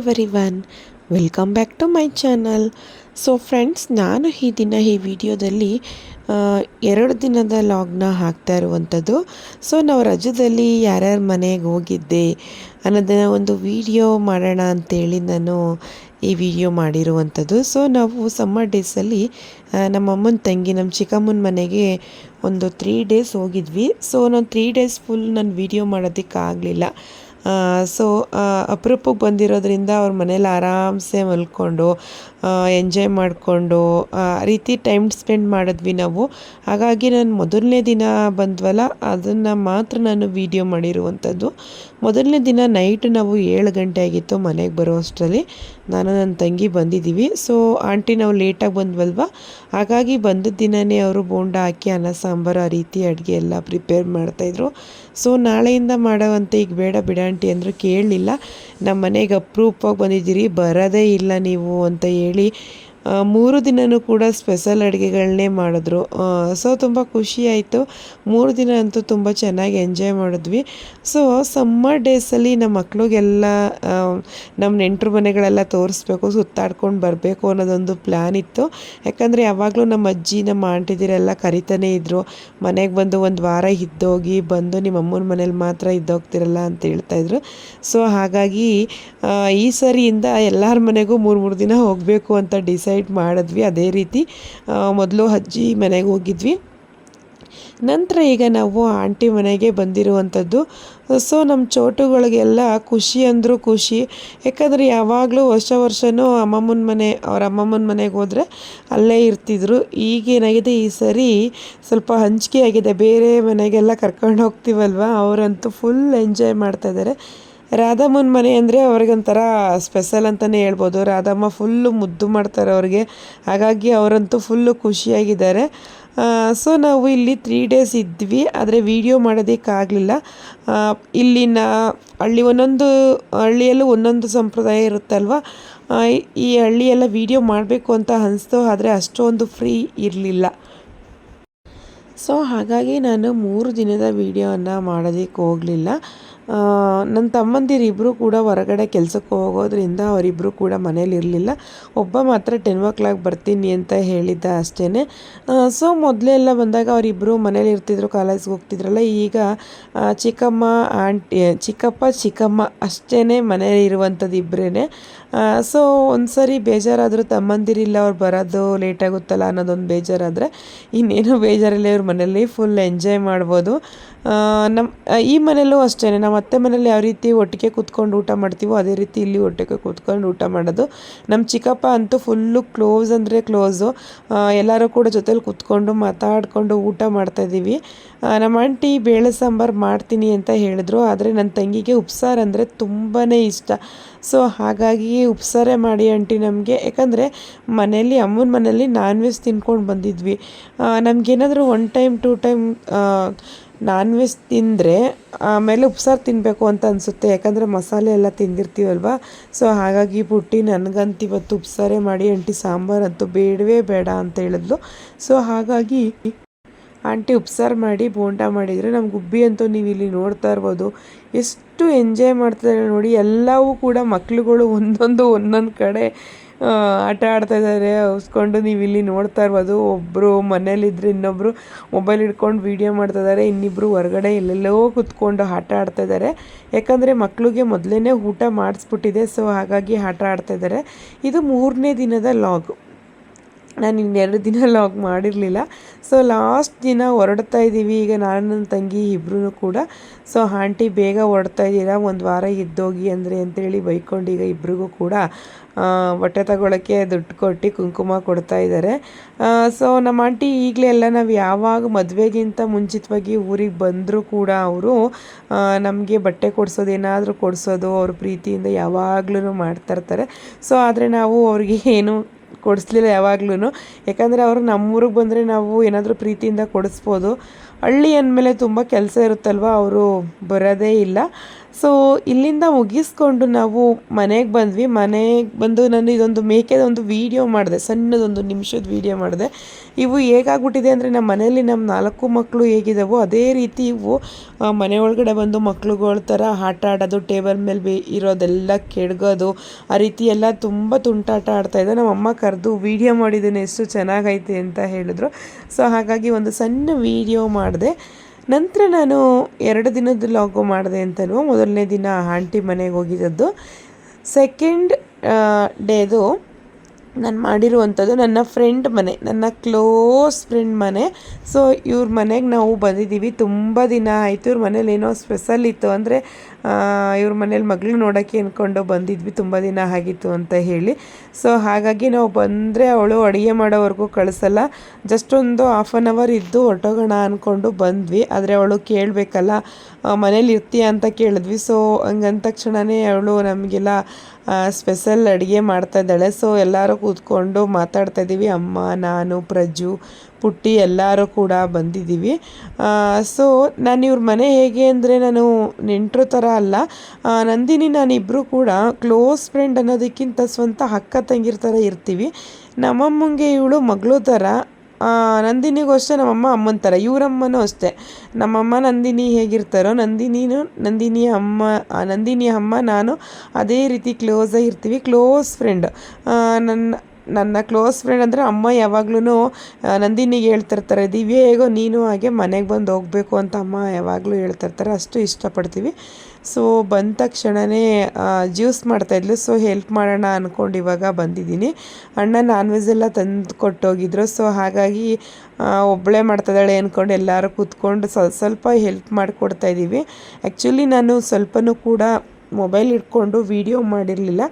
Everyone welcome back to my channel so friends ನಾನು ಈ ದಿನ ಈ ವಿಡಿಯೋದಲ್ಲಿ ಎರಡು ದಿನದ ಲಾಗ್ನ ಹಾಕ್ತಾ ಇರುವಂಥದ್ದು. ಸೊ ನಾವು ರಜದಲ್ಲಿ ಯಾರ್ಯಾರ ಮನೆಗೆ ಹೋಗಿದ್ದೆ ಅನ್ನೋದನ್ನು ಒಂದು ವಿಡಿಯೋ ಮಾಡೋಣ ಅಂತೇಳಿ ನಾನು ಈ ವಿಡಿಯೋ ಮಾಡಿರುವಂಥದ್ದು. ಸೊ ನಾವು ಸಮ್ಮರ್ ಡೇಸಲ್ಲಿ ನಮ್ಮ ಅಮ್ಮನ ತಂಗಿ, ನಮ್ಮ ಚಿಕ್ಕಮ್ಮನ ಮನೆಗೆ ಒಂದು ತ್ರೀ ಡೇಸ್ ಹೋಗಿದ್ವಿ. ಸೊ ನಾನು ತ್ರೀ ಡೇಸ್ ಫುಲ್ ನಾನು ವಿಡಿಯೋ ಮಾಡೋದಕ್ಕಾಗಲಿಲ್ಲ. ಸೊ ಅಪರೂಪಕ್ಕೆ ಬಂದಿರೋದ್ರಿಂದ ಅವ್ರ ಮನೇಲಿ ಆರಾಮ್ಸೆ ಮಲ್ಕೊಂಡು ಎಂಜಾಯ್ ಮಾಡಿಕೊಂಡು, ಆ, ರೀತಿ ಟೈಮ್ ಸ್ಪೆಂಡ್ ಮಾಡಿದ್ವಿ ನಾವು. ಹಾಗಾಗಿ ನಾನು ಮೊದಲನೇ ದಿನ ಬಂದ್ವಲ್ಲ, ಅದನ್ನು ಮಾತ್ರ ನಾನು ವಿಡಿಯೋ ಮಾಡಿರುವಂಥದ್ದು ಮೊದಲನೇ ದಿನ ನೈಟ್ ನಾವು ಏಳು ಗಂಟೆ ಆಗಿತ್ತು ಮನೆಗೆ ಬರೋ ಅಷ್ಟರಲ್ಲಿ ನಾನು ನನ್ನ ತಂಗಿ ಬಂದಿದ್ದೀವಿ. ಸೊ ಆಂಟಿ ನಾವು ಲೇಟಾಗಿ ಬಂದ್ವಲ್ವ? ಹಾಗಾಗಿ ಬಂದ ದಿನವೇ ಅವರು ಬೋಂಡ ಹಾಕಿ, ಅನ್ನ ಸಾಂಬಾರು ಆ ರೀತಿ ಅಡುಗೆ ಎಲ್ಲ ಪ್ರಿಪೇರ್ ಮಾಡ್ತಾಯಿದ್ರು ಸೊ ನಾಳೆಯಿಂದ ಮಾಡೋವಂತೆ ಈಗ ಬೇಡ ಬಿಡ ಆಂಟಿ ಅಂದರು ಕೇಳಲಿಲ್ಲ. ನಮ್ಮ ಮನೆಗೆ ಅಪ್ರೂಪವಾಗಿ ಬಂದಿದ್ದೀರಿ, ಬರೋದೇ ಇಲ್ಲ ನೀವು ಅಂತ ಹೇಳಿ ಮೂರು ದಿನವೂ ಕೂಡ ಸ್ಪೆಷಲ್ ಅಡುಗೆಗಳನ್ನೇ ಮಾಡಿದ್ರು. ಸೊ ತುಂಬ ಖುಷಿ ಆಯಿತು. ಮೂರು ದಿನ ಅಂತೂ ತುಂಬ ಚೆನ್ನಾಗಿ ಎಂಜಾಯ್ ಮಾಡಿದ್ವಿ. ಸೊ ಸಮ್ಮರ್ ಡೇಸಲ್ಲಿ ನಮ್ಮ ಮಕ್ಳಿಗೆಲ್ಲ ನಮ್ಮ ನೆಂಟರು ಮನೆಗಳೆಲ್ಲ ತೋರಿಸ್ಬೇಕು, ಸುತ್ತಾಡ್ಕೊಂಡು ಬರಬೇಕು ಅನ್ನೋದೊಂದು ಪ್ಲ್ಯಾನ್ ಇತ್ತು. ಯಾಕಂದರೆ ಯಾವಾಗಲೂ ನಮ್ಮ ಅಜ್ಜಿ, ನಮ್ಮ ಆಂಟಿದಿರೆಲ್ಲ ಕರಿತಾನೇ ಇದ್ದರು ಮನೆಗೆ ಬಂದು ಒಂದು ವಾರ ಇದ್ದೋಗಿ, ಬಂದು ನಿಮ್ಮ ಅಮ್ಮನ ಮನೇಲಿ ಮಾತ್ರ ಇದ್ದೋಗ್ತಿರಲ್ಲ ಅಂತ ಹೇಳ್ತಾಯಿದ್ರು ಸೊ ಹಾಗಾಗಿ ಈ ಸರಿಯಿಂದ ಎಲ್ಲರ ಮನೆಗೂ ಮೂರು ಮೂರು ದಿನ ಹೋಗಬೇಕು ಅಂತ ಡಿಸೈಡ್ ಮಾಡಿದ್ವಿ. ಅದೇ ರೀತಿ ಮೊದಲು ಅಜ್ಜಿ ಮನೆಗೆ ಹೋಗಿದ್ವಿ. ನಂತರ ಈಗ ನಾವು ಆಂಟಿ ಮನೆಗೆ ಬಂದಿರುವಂಥದ್ದು. ಸೊ, ನಮ್ಮ ಚೋಟುಗಳಿಗೆಲ್ಲ ಖುಷಿ ಅಂದರೂ ಖುಷಿ. ಯಾಕಂದರೆ ಯಾವಾಗಲೂ ವರ್ಷ ವರ್ಷವೂ ಅಮ್ಮಮ್ಮನ ಮನೆ, ಅವ್ರ ಅಮ್ಮಮ್ಮನ ಮನೆಗೆ ಹೋದರೆ ಅಲ್ಲೇ ಇರ್ತಿದ್ರು. ಈಗೇನಾಗಿದೆ, ಈ ಸರಿ ಸ್ವಲ್ಪ ಹಂಚಿಕೆ ಆಗಿದೆ. ಬೇರೆ ಮನೆಗೆಲ್ಲ ಕರ್ಕೊಂಡು ಹೋಗ್ತೀವಲ್ವ? ಅವರಂತೂ ಫುಲ್ ಎಂಜಾಯ್ ಮಾಡ್ತಾಯಿದ್ದಾರೆ ರಾಧಮ್ಮನ ಮನೆ ಅಂದರೆ ಅವ್ರಿಗೊಂಥರ ಸ್ಪೆಷಲ್ ಅಂತಲೇ ಹೇಳ್ಬೋದು. ರಾಧಮ್ಮ ಫುಲ್ಲು ಮುದ್ದು ಮಾಡ್ತಾರೆ ಅವ್ರಿಗೆ. ಹಾಗಾಗಿ ಅವರಂತೂ ಫುಲ್ಲು ಖುಷಿಯಾಗಿದ್ದಾರೆ. ಸೊ ನಾವು ಇಲ್ಲಿ ತ್ರೀ ಡೇಸ್ ಇದ್ವಿ. ಆದರೆ ವಿಡಿಯೋ ಮಾಡೋದಕ್ಕಾಗಲಿಲ್ಲ. ಇಲ್ಲಿನ ಹಳ್ಳಿ ಒಂದೊಂದು, ಹಳ್ಳಿಯಲ್ಲೂ ಒಂದೊಂದು ಸಂಪ್ರದಾಯ ಇರುತ್ತಲ್ವ? ಈ ಹಳ್ಳಿಯೆಲ್ಲ ವಿಡಿಯೋ ಮಾಡಬೇಕು ಅಂತ ಅನಿಸ್ತು. ಆದರೆ ಅಷ್ಟೊಂದು ಫ್ರೀ ಇರಲಿಲ್ಲ. ಸೊ ಹಾಗಾಗಿ ನಾನು ಮೂರು ದಿನದ ವೀಡಿಯೋವನ್ನು ಮಾಡೋದಕ್ಕೆ ಹೋಗಲಿಲ್ಲ. ನನ್ನ ತಮ್ಮಂದಿರಿಬ್ಬರು ಕೂಡ ಹೊರಗಡೆ ಕೆಲಸಕ್ಕೆ ಹೋಗೋದ್ರಿಂದ ಅವರಿಬ್ಬರು ಕೂಡ ಮನೇಲಿ ಇರಲಿಲ್ಲ. ಒಬ್ಬ ಮಾತ್ರ ಟೆನ್ ಓ ಕ್ಲಾಕ್ ಬರ್ತೀನಿ ಅಂತ ಹೇಳಿದ್ದ ಅಷ್ಟೇ ಸೊ ಮೊದಲೆಲ್ಲ ಬಂದಾಗ ಅವರಿಬ್ಬರು ಮನೇಲಿ ಇರ್ತಿದ್ರು ಕಾಲೇಜ್ಗೆ ಹೋಗ್ತಿದ್ರಲ್ಲ, ಈಗ ಚಿಕ್ಕಮ್ಮ, ಆಂಟಿ ಚಿಕ್ಕಪ್ಪ, ಚಿಕ್ಕಮ್ಮ ಅಷ್ಟೇ ಮನೇಲಿ ಇರುವಂಥದ್ದು ಇಬ್ಬರೇ ಸೊ ಒಂದು ಸರಿ ಬೇಜಾರಾದರೂ ತಮ್ಮಂದಿರಿಲ್ಲ ಅವ್ರು ಬರೋದು ಲೇಟ್ ಆಗುತ್ತಲ್ಲ ಅನ್ನೋದೊಂದು ಬೇಜಾರಾದರೆ ಇನ್ನೇನು ಬೇಜಾರಿಲ್ಲ ಅವ್ರ ಮನೇಲಿ ಫುಲ್ ಎಂಜಾಯ್ ಮಾಡ್ಬೋದು. ನಮ್ಮ ಈ ಮನೇಲೂ ಅಷ್ಟೇ ನಮ್ಮ ಅತ್ತೆ ಮನೇಲಿ ಯಾವ ರೀತಿ ಒಟ್ಟಿಗೆ ಕೂತ್ಕೊಂಡು ಊಟ ಮಾಡ್ತೀವೋ ಅದೇ ರೀತಿ ಇಲ್ಲಿ ಒಟ್ಟಿಗೆ ಕೂತ್ಕೊಂಡು ಊಟ ಮಾಡೋದು. ನಮ್ಮ ಚಿಕ್ಕಪ್ಪ ಅಂತೂ ಫುಲ್ಲು ಕ್ಲೋಸ್ ಅಂದರೆ ಕ್ಲೋಸು ಎಲ್ಲರೂ ಕೂಡ ಜೊತೇಲಿ ಕೂತ್ಕೊಂಡು ಮಾತಾಡಿಕೊಂಡು ಊಟ ಮಾಡ್ತಾಯಿದ್ದೀವಿ ನಮ್ಮ ಆಂಟಿ ಬೇಳೆ ಸಾಂಬಾರು ಮಾಡ್ತೀನಿ ಅಂತ ಹೇಳಿದ್ರು. ಆದರೆ ನನ್ನ ತಂಗಿಗೆ ಉಪ್ಸಾರು ಅಂದರೆ ತುಂಬಾ ಇಷ್ಟ. ಸೊ ಹಾಗಾಗಿ ಉಪ್ಸಾರೇ ಮಾಡಿ ಆಂಟಿ ನಮಗೆ. ಯಾಕಂದರೆ ಮನೇಲಿ ಅಮ್ಮನ ಮನೇಲಿ ನಾನ್ ವೆಜ್ ತಿನ್ಕೊಂಡು ಬಂದಿದ್ವಿ. ನಮಗೇನಾದರೂ one time two time non veg ತಿಂದರೆ ಆಮೇಲೆ ಉಪ್ಸಾರು ತಿನ್ನಬೇಕು ಅಂತ ಅನಿಸುತ್ತೆ. ಯಾಕಂದರೆ ಮಸಾಲೆ ಎಲ್ಲ ತಿಂದಿರ್ತೀವಲ್ವ? ಸೊ ಹಾಗಾಗಿ ಪುಟ್ಟಿ ನನಗಂತೂ ಇವತ್ತು ಉಪ್ಸಾರೇ ಮಾಡಿ, ಆಂಟಿ ಸಾಂಬಾರಂತೂ ಬೇಡವೇ ಬೇಡ ಅಂತ ಹೇಳಿದ್ಲು. ಸೊ ಹಾಗಾಗಿ ಆಂಟಿ ಉಪ್ಸಾರು ಮಾಡಿ, ಬೋಂಡ ಮಾಡಿದರೆ ನಮ್ಮ ಗುಬ್ಬಿ ಅಂತೂ ನೀವು ಇಲ್ಲಿ ನೋಡ್ತಾ ಇರ್ಬೋದು. ಎಷ್ಟು ಎಂಜಾಯ್ ಮಾಡ್ತಿದ್ದಾರೆ ನೋಡಿ. ಎಲ್ಲವೂ ಕೂಡ ಮಕ್ಳುಗಳು ಒಂದೊಂದು ಒಂದೊಂದು ಕಡೆ ಆಟ ಆಡ್ತಾ ಇದ್ದಾರೆ. ಉಸ್ಕೊಂಡು ನೀವು ಇಲ್ಲಿ ನೋಡ್ತಾ ಇರ್ಬೋದು. ಒಬ್ಬರು ಮನೇಲಿದ್ರೆ ಇನ್ನೊಬ್ಬರು ಮೊಬೈಲ್ ಹಿಡ್ಕೊಂಡು ವೀಡಿಯೋ ಮಾಡ್ತಾ ಇದ್ದಾರೆ. ಇನ್ನಿಬ್ಬರು ಹೊರಗಡೆ ಎಲ್ಲೆಲ್ಲೋ ಕೂತ್ಕೊಂಡು ಆಟ ಆಡ್ತಾ ಇದ್ದಾರೆ. ಯಾಕಂದರೆ ಮಕ್ಕಳಿಗೆ ಮೊದಲೇ ಊಟ ಮಾಡಿಸ್ಬಿಟ್ಟಿದೆ. ಸೊ ಹಾಗಾಗಿ ಆಟ ಆಡ್ತಾ ಇದ್ದಾರೆ. ಇದು ಮೂರನೇ ದಿನದ ಲಾಗು ನಾನು ಇನ್ನೆರಡು ದಿನ ಲಾಗ್ ಮಾಡಿರಲಿಲ್ಲ. ಸೊ ಲಾಸ್ಟ್ ದಿನ ಹೊರಡ್ತಾ ಇದ್ದೀವಿ. ಈಗ ನಾನು ನನ್ನ ತಂಗಿ ಇಬ್ಬರೂ ಕೂಡ. ಸೊ ಆಂಟಿ ಬೇಗ ಹೊರಡ್ತಾ ಇದ್ದೀರಾ? ಒಂದು ವಾರ ಇದ್ದೋಗಿ ಅಂದರೆ ಅಂತೇಳಿ ಬೈಕೊಂಡು ಈಗ ಇಬ್ರಿಗೂ ಕೂಡ ಬಟ್ಟೆ ತಗೊಳ್ಳೋಕ್ಕೆ ದುಡ್ಡು ಕೊಟ್ಟು ಕುಂಕುಮ ಕೊಡ್ತಾ ಇದ್ದಾರೆ ಸೊ ನಮ್ಮ ಆಂಟಿ ಈಗಲೇ ಎಲ್ಲ ನಾವು ಯಾವಾಗ ಮದುವೆಗಿಂತ ಮುಂಚಿತವಾಗಿ ಊರಿಗೆ ಬಂದರೂ ಕೂಡ ಅವರು ನಮಗೆ ಬಟ್ಟೆ ಕೊಡಿಸೋದು ಏನಾದರೂ ಕೊಡಿಸೋದು ಅವ್ರ ಪ್ರೀತಿಯಿಂದ ಯಾವಾಗ್ಲೂ ಮಾಡ್ತಾ ಇರ್ತಾರೆ. ಸೊ ಆದರೆ ನಾವು ಅವ್ರಿಗೆ ಏನು ಕೊಡಿಸ್ಲಿಲ್ಲ ಯಾವಾಗ್ಲೂ ಯಾಕಂದರೆ ಅವರು ನಮ್ಮೂರಿಗೆ ಬಂದರೆ ನಾವು ಏನಾದರೂ ಪ್ರೀತಿಯಿಂದ ಕೊಡಿಸ್ಬೋದು. ಹಳ್ಳಿ ಅಂದಮೇಲೆ ತುಂಬ ಕೆಲಸ ಇರುತ್ತಲ್ವ? ಅವರು ಬರೋದೇ ಇಲ್ಲ. ಸೊ ಇಲ್ಲಿಂದ ಮುಗಿಸ್ಕೊಂಡು ನಾವು ಮನೆಗೆ ಬಂದ್ವಿ. ಮನೆಗೆ ಬಂದು ನಾನು ಇದೊಂದು ಮೇಕೆದೊಂದು ವೀಡಿಯೋ ಮಾಡಿದೆ, ಸಣ್ಣದೊಂದು ನಿಮಿಷದ ವೀಡಿಯೋ ಮಾಡಿದೆ. ಇವು ಹೇಗಾಗ್ಬಿಟ್ಟಿದೆ ಅಂದರೆ ನಮ್ಮ ಮನೆಯಲ್ಲಿ ನಮ್ಮ ನಾಲ್ಕು ಮಕ್ಕಳು ಹೇಗಿದ್ದಾವೋ ಅದೇ ರೀತಿ ಇವು ಮನೆ ಒಳಗಡೆ ಬಂದು ಮಕ್ಳುಗಳ ಥರ ಆಟ ಆಡೋದು, ಟೇಬಲ್ ಮೇಲೆ ಬಿ, ಇರೋದೆಲ್ಲ ಕೆಡ್ಗೋದು, ಆ ರೀತಿ ಎಲ್ಲ ತುಂಬ ತುಂಟಾಟ ಆಡ್ತಾಯಿದ್ದೆ ನಮ್ಮಮ್ಮ ಕರೆದು ವೀಡಿಯೋ ಮಾಡಿದ್ದೀನಿ ಎಷ್ಟು ಚೆನ್ನಾಗೈತೆ ಅಂತ ಹೇಳಿದ್ರು. ಸೊ ಹಾಗಾಗಿ ಒಂದು ಸಣ್ಣ ವೀಡಿಯೋ ಮಾಡಿದೆ. ನಂತರ ನಾನು ಎರಡು ದಿನದ ಲಾಗು ಮಾಡಿದೆ ಅಂತಲೂ ಮೊದಲನೇ ದಿನ ಆಂಟಿ ಮನೆಗೆ ಹೋಗಿದ್ದದ್ದು. ಸೆಕೆಂಡ್ ಡೇದು ನಾನು ಮಾಡಿರುವಂಥದ್ದು ನನ್ನ ಫ್ರೆಂಡ್ ಮನೆ, ನನ್ನ ಕ್ಲೋಸ್ ಫ್ರೆಂಡ್ ಮನೆ. ಸೊ ಇವ್ರ ಮನೆಗೆ ನಾವು ಬಂದಿದ್ದೀವಿ ತುಂಬ ದಿನ ಆಯಿತು ಇವ್ರ ಮನೇಲಿ ಏನೋ ಸ್ಪೆಷಲ್ ಇತ್ತು ಅಂದರೆ ಇವ್ರ ಮನೇಲಿ ಮಗಳು ನೋಡೋಕ್ಕೆ ಅಂದ್ಕೊಂಡು ಬಂದಿದ್ವಿ. ತುಂಬ ದಿನ ಆಗಿತ್ತು ಅಂತ ಹೇಳಿ. ಸೊ ಹಾಗಾಗಿ ನಾವು ಬಂದರೆ ಅವಳು ಅಡುಗೆ ಮಾಡೋವರೆಗೂ ಕಳಿಸಲ್ಲ. ಜಸ್ಟ್ ಒಂದು ಹಾಫ್ ಆನ್ ಅವರ್ ಇದ್ದು ಹೊರ್ಟೋಗೋಣ ಅಂದ್ಕೊಂಡು ಬಂದ್ವಿ. ಆದರೆ ಅವಳು ಕೇಳಬೇಕಲ್ಲ ಮನೇಲಿ ಇರ್ತೀಯ ಅಂತ ಕೇಳಿದ್ವಿ. ಸೊ ಹಂಗಂದ ತಕ್ಷಣವೇ ಅವಳು ನಮಗೆಲ್ಲ ಸ್ಪೆಷಲ್ ಅಡುಗೆ ಮಾಡ್ತಾ ಇದ್ದಾಳೆ. ಸೊ ಎಲ್ಲರೂ ಕೂತ್ಕೊಂಡು ಮಾತಾಡ್ತಾ ಇದ್ದೀವಿ. ಅಮ್ಮ, ನಾನು, ಪ್ರಜು, ಪುಟ್ಟಿ ಎಲ್ಲರೂ ಕೂಡ ಬಂದಿದ್ದೀವಿ. ಸೊ ನಾನು ಇವ್ರ ಮನೆ ಹೇಗೆ ಅಂದರೆ ನಾನು ನೆಂಟರು ಥರ ಅಲ್ಲ. ನಂದಿನಿ ನಾನಿಬ್ಬರು ಕೂಡ ಕ್ಲೋಸ್ ಫ್ರೆಂಡ್ ಅನ್ನೋದಕ್ಕಿಂತ ಸ್ವಂತ ಅಕ್ಕ ತಂಗಿರ ಥರ ಇರ್ತೀವಿ. ನಮ್ಮಮ್ಮಂಗೆ ಇವಳು ಮಗಳು ಥರ ನಂದಿನಿಗೂ ಅಷ್ಟೇ, ನಮ್ಮಮ್ಮ ಅಮ್ಮನ ಥರ. ಇವರಮ್ಮನೂ ಅಷ್ಟೇ. ನಮ್ಮಮ್ಮ ನಂದಿನಿ ಹೇಗಿರ್ತಾರೋ, ನಂದಿನಿನೂ, ನಂದಿನಿ ಅಮ್ಮ ನಂದಿನಿ ಅಮ್ಮ, ನಾನು ಅದೇ ರೀತಿ ಕ್ಲೋಸಾಗಿ ಇರ್ತೀವಿ. ಕ್ಲೋಸ್ ಫ್ರೆಂಡ್ ನನ್ನ ನನ್ನ ಕ್ಲೋಸ್ ಫ್ರೆಂಡ್ ಅಂದರೆ ಅಮ್ಮ ಯಾವಾಗ್ಲೂ ನಂದಿನಿಗೆ ಹೇಳ್ತಿರ್ತಾರೆ, ದಿವ್ಯ, ಹೇಗೋ ನೀನು ಹಾಗೆ ಮನೆಗೆ ಬಂದು ಹೋಗಬೇಕು ಅಂತ ಅಮ್ಮ ಯಾವಾಗಲೂ ಹೇಳ್ತಿರ್ತಾರೆ, ಅಷ್ಟು ಇಷ್ಟಪಡ್ತೀವಿ. ಸೊ ಬಂದ ತಕ್ಷಣವೇ ಜ್ಯೂಸ್ ಮಾಡ್ತಾಯಿದ್ಲು ಸೊ ಹೆಲ್ಪ್ ಮಾಡೋಣ ಅಂದ್ಕೊಂಡು ಇವಾಗ ಬಂದಿದ್ದೀನಿ. ಅಣ್ಣ ನಾನ್ ವೆಜ್ ಎಲ್ಲ ತಂದು ಕೊಟ್ಟೋಗಿದ್ರು. ಸೊ ಹಾಗಾಗಿ ಒಬ್ಬಳೇ ಮಾಡ್ತಿದ್ದಾಳೆ ಅಂದ್ಕೊಂಡು ಎಲ್ಲರೂ ಕೂತ್ಕೊಂಡು ಸ್ವಲ್ಪ ಸ್ವಲ್ಪ ಹೆಲ್ಪ್ ಮಾಡಿಕೊಡ್ತಾ ಇದ್ದೀವಿ ಆ್ಯಕ್ಚುಲಿ ನಾನು ಸ್ವಲ್ಪನೂ ಕೂಡ ಮೊಬೈಲ್ ಇಟ್ಕೊಂಡು ವೀಡಿಯೋ ಮಾಡಿರಲಿಲ್ಲ.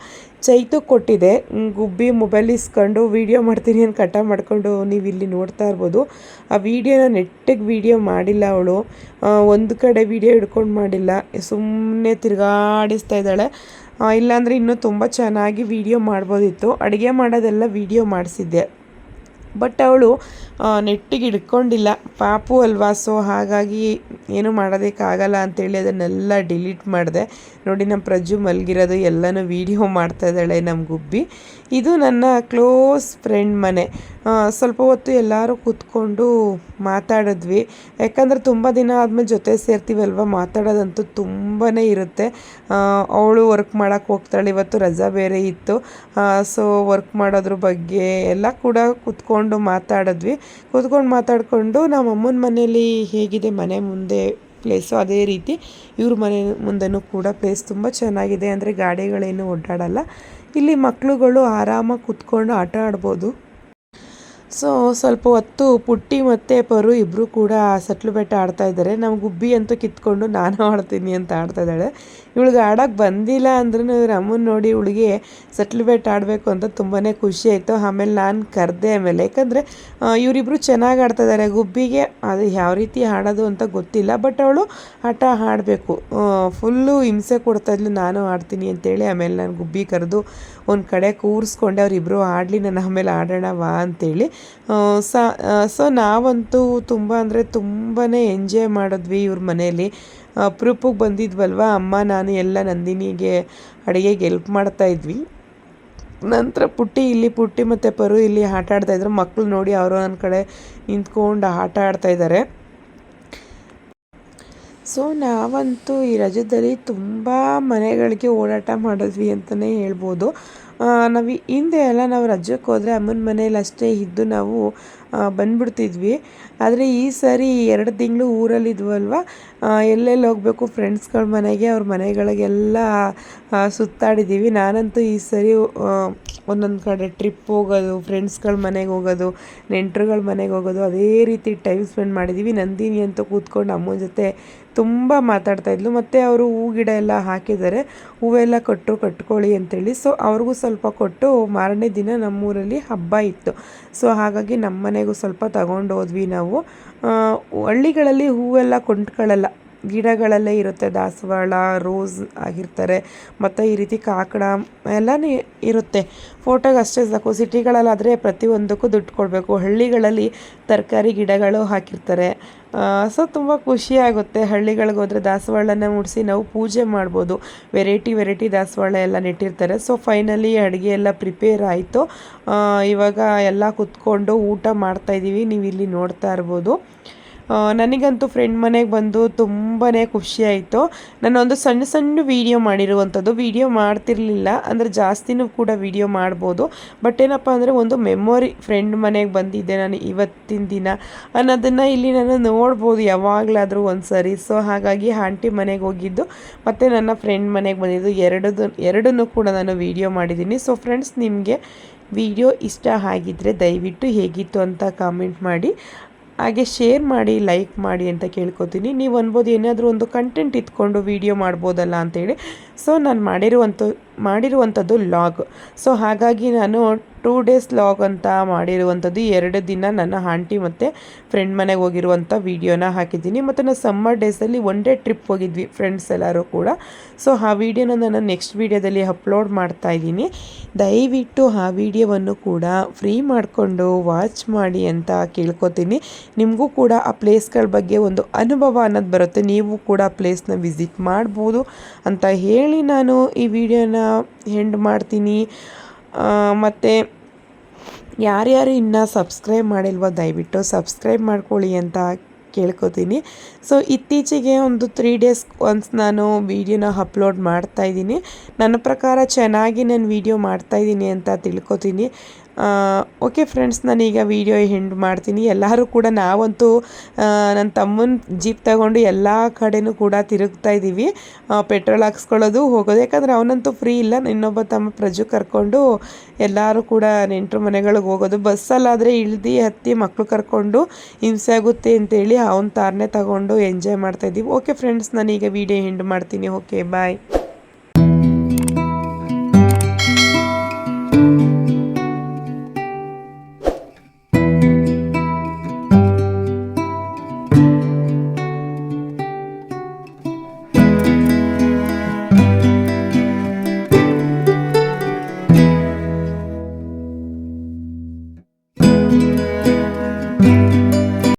ಚೈತು ಕೊಟ್ಟಿದೆ. ಗುಬ್ಬಿ ಮೊಬೈಲ್ ಇಸ್ಕೊಂಡು ವೀಡಿಯೋ ಮಾಡ್ತೀನಿ ಅಂತ ಕಟ ಮಾಡ್ಕೊಂಡು ನೀವು ಇಲ್ಲಿ ನೋಡ್ತಾ ಇರ್ಬೋದು. ಆ ವೀಡಿಯೋನ ನೆಟ್ಟಿಗೆ ವೀಡಿಯೋ ಮಾಡಿಲ್ಲ ಅವಳು. ಒಂದು ಕಡೆ ವೀಡಿಯೋ ಹಿಡ್ಕೊಂಡು ಮಾಡಿಲ್ಲ. ಸುಮ್ಮನೆ ತಿರುಗಾಡಿಸ್ತಾ ಇದ್ದಾಳೆ. ಇಲ್ಲಾಂದರೆ ಇನ್ನೂ ತುಂಬ ಚೆನ್ನಾಗಿ ವೀಡಿಯೋ ಮಾಡ್ಬೋದಿತ್ತು. ಅಡುಗೆ ಮಾಡೋದೆಲ್ಲ ವೀಡಿಯೋ ಮಾಡಿಸಿದ್ದೆ. ಬಟ್ ಅವಳು ನೆಟ್ಟಿಗೆ ಹಿಡ್ಕೊಂಡಿಲ್ಲ. ಪಾಪು ಅಲ್ವಾ? ಸೊ ಹಾಗಾಗಿ ಏನು ಮಾಡೋದಕ್ಕಾಗಲ್ಲ ಅಂಥೇಳಿ ಅದನ್ನೆಲ್ಲ ಡಿಲೀಟ್ ಮಾಡಿದೆ. ನೋಡಿ, ನಮ್ಮ ಪ್ರಜು ಮಲಗಿರೋದು, ಎಲ್ಲನೂ ವೀಡಿಯೋ ಮಾಡ್ತಾ ಇದ್ದಾಳೆ ನಮ್ಮ ಗುಬ್ಬಿ. ಇದು ನನ್ನ ಕ್ಲೋಸ್ ಫ್ರೆಂಡ್ ಮನೆ. ಸ್ವಲ್ಪ ಹೊತ್ತು ಎಲ್ಲರೂ ಕೂತ್ಕೊಂಡು ಮಾತಾಡಿದ್ವಿ. ಯಾಕಂದರೆ ತುಂಬ ದಿನ ಆದಮೇಲೆ ಜೊತೆ ಸೇರ್ತೀವಲ್ವ? ಮಾತಾಡೋದಂತೂ ತುಂಬಾ ಇರುತ್ತೆ. ಅವಳು ವರ್ಕ್ ಮಾಡೋಕ್ಕೆ ಹೋಗ್ತಾಳೆ. ಇವತ್ತು ರಜಾ ಬೇರೆ ಇತ್ತು. ಸೊ ವರ್ಕ್ ಮಾಡೋದ್ರ ಬಗ್ಗೆ ಎಲ್ಲ ಕೂಡ ಕೂತ್ಕೊಂಡು ಮಾತಾಡಿದ್ವಿ. ಕೂತ್ಕೊಂಡು ಮಾತಾಡಿಕೊಂಡು ನಮ್ಮ ಅಮ್ಮನ ಮನೇಲಿ ಹೇಗಿದೆ? ಮನೆ ಮುಂದೆ ಪ್ಲೇಸು ಅದೇ ರೀತಿ. ಇವ್ರ ಮನೆ ಮುಂದೆನೂ ಕೂಡ ಪ್ಲೇಸ್ ತುಂಬ ಚೆನ್ನಾಗಿದೆ. ಅಂದರೆ ಗಾಡಿಗಳೇನು ಓಡಾಡಲ್ಲ. ಇಲ್ಲಿ ಮಕ್ಕಳುಗಳು ಆರಾಮಾಗಿ ಕೂತ್ಕೊಂಡು ಆಟ ಆಡ್ಬೋದು. ಸೊ ಸ್ವಲ್ಪ ಹೊತ್ತು ಪುಟ್ಟಿ ಮತ್ತು ಪರು ಇಬ್ಬರು ಕೂಡ ಸಟ್ಲು ಬೆಟ್ಟ ಆಡ್ತಾ ಇದ್ದಾರೆ. ನಮ್ಮ ಗುಬ್ಬಿ ಅಂತೂ ಕಿತ್ಕೊಂಡು ನಾನು ಆಡ್ತೀನಿ ಅಂತ ಆಡ್ತಾ ಇದ್ದಾಳೆ. ಇವಳಿಗೆ ಆಡೋಕ್ಕೆ ಬಂದಿಲ್ಲ ಅಂದ್ರೂ ಇವ್ರ ಅಮ್ಮನ ನೋಡಿ ಇವಳಿಗೆ ಸಟ್ಲು ಬೆಟ್ಟ ಆಡಬೇಕು ಅಂತ ತುಂಬಾ ಖುಷಿ ಆಯಿತು. ಆಮೇಲೆ ನಾನು ಕರೆದೆ ಆಮೇಲೆ, ಯಾಕಂದರೆ ಇವರಿಬ್ಬರು ಚೆನ್ನಾಗಿ ಆಡ್ತಾ ಇದ್ದಾರೆ. ಗುಬ್ಬಿಗೆ ಅದು ಯಾವ ರೀತಿ ಆಡೋದು ಅಂತ ಗೊತ್ತಿಲ್ಲ, ಬಟ್ ಅವಳು ಆಟ ಆಡಬೇಕು. ಫುಲ್ಲು ಹಿಂಸೆ ಕೊಡ್ತಾ ಇದ್ಲು, ನಾನು ಆಡ್ತೀನಿ ಅಂತೇಳಿ ಆಮೇಲೆ ನಾನು ಗುಬ್ಬಿ ಕರೆದು ಒಂದು ಕಡೆ ಕೂರಿಸ್ಕೊಂಡೆ ಅವರಿಬ್ಬರು ಆಡಲಿ ನಾನು ಆಮೇಲೆ ಆಡೋಣ ವಾ ಅಂತೇಳಿ. ಸ ಸೊ ನಾವಂತೂ ತುಂಬ ಅಂದರೆ ತುಂಬಾ ಎಂಜಾಯ್ ಮಾಡಿದ್ವಿ ಇವ್ರ ಮನೆಯಲ್ಲಿ ಅಪ್ರೂಪಕ್ಕೆ ಬಂದಿದ್ವಲ್ವ, ಅಮ್ಮ, ನಾನು, ಎಲ್ಲ ನಂದಿನಿಗೆ ಅಡುಗೆಗೆ ಮಾಡ್ತಾ ಇದ್ವಿ. ನಂತರ ಪುಟ್ಟಿ ಇಲ್ಲಿ, ಪುಟ್ಟಿ ಮತ್ತು ಪರು ಇಲ್ಲಿ ಆಟ ಆಡ್ತಾಯಿದ್ರು ಮಕ್ಕಳು ನೋಡಿ ಅವರು ನನ್ನ ಕಡೆ ನಿಂತ್ಕೊಂಡು ಆಟ ಆಡ್ತಾ ಇದ್ದಾರೆ ಸೊ ನಾವಂತೂ ಈ ರಜದಲ್ಲಿ ತುಂಬ ಮನೆಗಳಿಗೆ ಓಡಾಟ ಮಾಡಿದ್ವಿ ಅಂತಲೇ ಹೇಳ್ಬೋದು. ನಾವು ಹಿಂದೆ ಎಲ್ಲ ನಾವು ರಜಕ್ಕೆ ಹೋದರೆ ಅಮ್ಮನ ಮನೇಲಿ ಅಷ್ಟೇ ಇದ್ದು ನಾವು ಬಂದ್ಬಿಡ್ತಿದ್ವಿ. ಆದರೆ ಈ ಸಾರಿ ಎರಡು ತಿಂಗಳು ಊರಲ್ಲಿದ್ವಲ್ವ ಎಲ್ಲೆಲ್ಲಿ ಹೋಗಬೇಕು ಫ್ರೆಂಡ್ಸ್ಗಳ ಮನೆಗೆ, ಅವ್ರ ಮನೆಗಳಿಗೆಲ್ಲ ಸುತ್ತಾಡಿದ್ದೀವಿ ನಾನಂತೂ ಈ ಸರಿ ಒಂದೊಂದು ಕಡೆ ಟ್ರಿಪ್ ಹೋಗೋದು, ಫ್ರೆಂಡ್ಸ್ಗಳ ಮನೆಗೆ ಹೋಗೋದು, ನೆಂಟರುಗಳ ಮನೆಗೆ ಹೋಗೋದು, ಅದೇ ರೀತಿ ಟೈಮ್ ಸ್ಪೆಂಡ್ ಮಾಡಿದ್ದೀವಿ ನಂದಿನಿ ಅಂತೂ ಕೂತ್ಕೊಂಡು ಅಮ್ಮನ ಜೊತೆ ತುಂಬ ಮಾತಾಡ್ತಾ ಇದ್ಲು. ಮತ್ತು ಅವರು ಹೂ, ಗಿಡ ಎಲ್ಲ ಹಾಕಿದ್ದಾರೆ. ಹೂವೆಲ್ಲ ಕೊಟ್ಟರು ಕಟ್ಕೊಳ್ಳಿ ಅಂತೇಳಿ. ಸೊ ಅವ್ರಿಗೂ ಸ್ವಲ್ಪ ಕೊಟ್ಟು ಮಾರನೇ ದಿನ ನಮ್ಮೂರಲ್ಲಿ ಹಬ್ಬ ಇತ್ತು. ಸೊ ಹಾಗಾಗಿ ನಮ್ಮ ಮನೆಗೂ ಸ್ವಲ್ಪ ತಗೊಂಡು ಹೋದ್ವಿ ನಾವು ಹಳ್ಳಿಗಳಲ್ಲಿ ಹೂವೆಲ್ಲ ಕೊಂಡ್ಕೊಳ್ಳಲ್ಲ. ಗಿಡಗಳಲ್ಲೇ ಇರುತ್ತೆ ದಾಸವಾಳ, ರೋಸ್ ಆಗಿರ್ತಾರೆ. ಮತ್ತು ಈ ರೀತಿ ಕಾಕಡ ಎಲ್ಲನೂ ಇರುತ್ತೆ. ಫೋಟೋಗೆ ಅಷ್ಟೇ ಸಾಕು. ಸಿಟಿಗಳಲ್ಲಾದರೆ ಪ್ರತಿಯೊಂದಕ್ಕೂ ದುಡ್ಡು ಕೊಡಬೇಕು. ಹಳ್ಳಿಗಳಲ್ಲಿ ತರಕಾರಿ ಗಿಡಗಳು ಹಾಕಿರ್ತಾರೆ. ಸೊ ತುಂಬ ಖುಷಿಯಾಗುತ್ತೆ ಹಳ್ಳಿಗಳಿಗೆ ಹೋದರೆ ದಾಸವಾಳನ ಮುಡಿಸಿ ನಾವು ಪೂಜೆ ಮಾಡ್ಬೋದು. ವೆರೈಟಿ ವೆರೈಟಿ ದಾಸವಾಳ ಎಲ್ಲ ನೆಟ್ಟಿರ್ತಾರೆ. ಸೊ ಫೈನಲಿ ಅಡುಗೆ ಎಲ್ಲ ಪ್ರಿಪೇರ್ ಆಯಿತು. ಇವಾಗ ಎಲ್ಲ ಕುತ್ಕೊಂಡು ಊಟ ಮಾಡ್ತಾಯಿದ್ದೀವಿ ನೀವು ಇಲ್ಲಿ ನೋಡ್ತಾ ಇರ್ಬೋದು. ನನಗಂತೂ ಫ್ರೆಂಡ್ ಮನೆಗೆ ಬಂದು ತುಂಬಾ ಖುಷಿ ನಾನು ನಾನೊಂದು ಸಣ್ಣ ಸಣ್ಣ ವೀಡಿಯೋ ಮಾಡಿರುವಂಥದ್ದು ವೀಡಿಯೋ ಮಾಡ್ತಿರ್ಲಿಲ್ಲ. ಅಂದರೆ ಜಾಸ್ತಿನೂ ಕೂಡ ವೀಡಿಯೋ ಮಾಡ್ಬೋದು. ಬಟ್ ಏನಪ್ಪ ಅಂದರೆ ಒಂದು ಮೆಮೊರಿ ಫ್ರೆಂಡ್ ಮನೆಗೆ ಬಂದಿದ್ದೆ ನಾನು ಇವತ್ತಿನ ದಿನ. ಅನ್ನೋದನ್ನು ಇಲ್ಲಿ ನಾನು ನೋಡ್ಬೋದು ಯಾವಾಗಲಾದರೂ ಒಂದು ಸರಿ ಸೊ ಹಾಗಾಗಿ ಆಂಟಿ ಮನೆಗೆ ಹೋಗಿದ್ದು, ಮತ್ತು ನನ್ನ ಫ್ರೆಂಡ್ ಮನೆಗೆ ಬಂದಿದ್ದು ಎರಡದು, ಎರಡನ್ನೂ ಕೂಡ ನಾನು ವೀಡಿಯೋ ಮಾಡಿದ್ದೀನಿ. ಸೊ ಫ್ರೆಂಡ್ಸ್ ನಿಮಗೆ ವಿಡಿಯೋ ಇಷ್ಟ ಆಗಿದ್ದರೆ ದಯವಿಟ್ಟು ಹೇಗಿತ್ತು ಅಂತ ಕಾಮೆಂಟ್ ಮಾಡಿ. ಹಾಗೆ ಶೇರ್ ಮಾಡಿ ಲೈಕ್ ಮಾಡಿ ಅಂತ ಕೇಳ್ಕೊತೀನಿ. ನೀವು ಅನ್ಬೋದು ಏನಾದರೂ ಒಂದು ಕಂಟೆಂಟ್ ಇತ್ಕೊಂಡು ವೀಡಿಯೋ ಮಾಡ್ಬೋದಲ್ಲ ಅಂತೇಳಿ. ಸೊ ನಾನು ಮಾಡಿರುವಂಥ ಮಾಡಿರುವಂಥದ್ದು ಲಾಗ್ ಸೊ ಹಾಗಾಗಿ ನಾನು ಟೂ ಡೇಸ್ ಲಾಗ್ ಅಂತ ಮಾಡಿರುವಂಥದ್ದು. ಎರಡು ದಿನ ನನ್ನ ಆಂಟಿ ಮತ್ತು ಫ್ರೆಂಡ್ ಮನೆಗೆ ಹೋಗಿರುವಂಥ ವೀಡಿಯೋನ ಹಾಕಿದ್ದೀನಿ. ಮತ್ತು ನಾನು ಸಮ್ಮರ್ ಡೇಸಲ್ಲಿ ಒನ್ ಡೇ ಟ್ರಿಪ್ ಹೋಗಿದ್ವಿ ಫ್ರೆಂಡ್ಸ್ ಎಲ್ಲರೂ ಕೂಡ. ಸೊ ಆ ವಿಡಿಯೋನ ನಾನು ನೆಕ್ಸ್ಟ್ ವೀಡಿಯೋದಲ್ಲಿ ಅಪ್ಲೋಡ್ ಮಾಡ್ತಾ ಇದ್ದೀನಿ. ದಯವಿಟ್ಟು ಆ ವೀಡಿಯೋವನ್ನು ಕೂಡ ಫ್ರೀ ಮಾಡಿಕೊಂಡು ವಾಚ್ ಮಾಡಿ ಅಂತ ಕೇಳ್ಕೊತೀನಿ. ನಿಮಗೂ ಕೂಡ ಆ ಪ್ಲೇಸ್ಗಳ ಬಗ್ಗೆ ಒಂದು ಅನುಭವ ಅನ್ನೋದು ಬರುತ್ತೆ. ನೀವು ಕೂಡ ಆ ಪ್ಲೇಸ್ನ ವಿಸಿಟ್ ಮಾಡ್ಬೋದು ಅಂತ ಹೇಳಿ ನಾನು ಈ ವಿಡಿಯೋನ ಹೆಂಡ್ ಮಾಡ್ತೀನಿ. ಮತ್ತು ಯಾರ್ಯಾರು ಇನ್ನೂ ಸಬ್ಸ್ಕ್ರೈಬ್ ಮಾಡಿಲ್ವೋ ದಯವಿಟ್ಟು ಸಬ್ಸ್ಕ್ರೈಬ್ ಮಾಡ್ಕೊಳ್ಳಿ ಅಂತ ಕೇಳ್ಕೊತೀನಿ. ಸೊ ಇತ್ತೀಚೆಗೆ ಒಂದು ತ್ರೀ ಡೇಸ್ ಒನ್ಸ್ ನಾನು ವೀಡಿಯೋನ ಅಪ್ಲೋಡ್ ಮಾಡ್ತಾಯಿದ್ದೀನಿ ನನ್ನ ಪ್ರಕಾರ ಚೆನ್ನಾಗಿ ನಾನು ವೀಡಿಯೋ ಮಾಡ್ತಾಯಿದ್ದೀನಿ ಅಂತ ತಿಳ್ಕೊತೀನಿ. ಓಕೆ ಫ್ರೆಂಡ್ಸ್ ನಾನೀಗ ವೀಡಿಯೋ ಹೆಂಡ್ ಮಾಡ್ತೀನಿ. ಎಲ್ಲರೂ ಕೂಡ ನಾವಂತೂ ನನ್ನ ತಮ್ಮನ ಜೀಪ್ ತಗೊಂಡು ಎಲ್ಲ ಕಡೆನೂ ಕೂಡ ತಿರುಗ್ತಾ ಇದ್ದೀವಿ ಪೆಟ್ರೋಲ್ ಹಾಕ್ಸ್ಕೊಳ್ಳೋದು ಹೋಗೋದು. ಯಾಕಂದರೆ ಅವನಂತೂ ಫ್ರೀ ಇಲ್ಲ. ಇನ್ನೊಬ್ಬ ತಮ್ಮ ಪ್ರಜು ಕರ್ಕೊಂಡು ಎಲ್ಲರೂ ಕೂಡ ನೆಂಟರು ಮನೆಗಳಿಗೆ ಹೋಗೋದು. ಬಸ್ಸಲ್ಲಾದರೆ ಇಳ್ದು, ಹತ್ತಿ ಮಕ್ಕಳು ಕರ್ಕೊಂಡು ಹಿಂಸೆ ಆಗುತ್ತೆ ಅಂತೇಳಿ ಅವನ ತಾರನೇ ತಗೊಂಡು ಎಂಜಾಯ್ ಮಾಡ್ತಾಯಿದ್ದೀವಿ ಓಕೆ ಫ್ರೆಂಡ್ಸ್ ನಾನೀಗ ವೀಡಿಯೋ ಹೆಂಡ್ ಮಾಡ್ತೀನಿ. Okay bye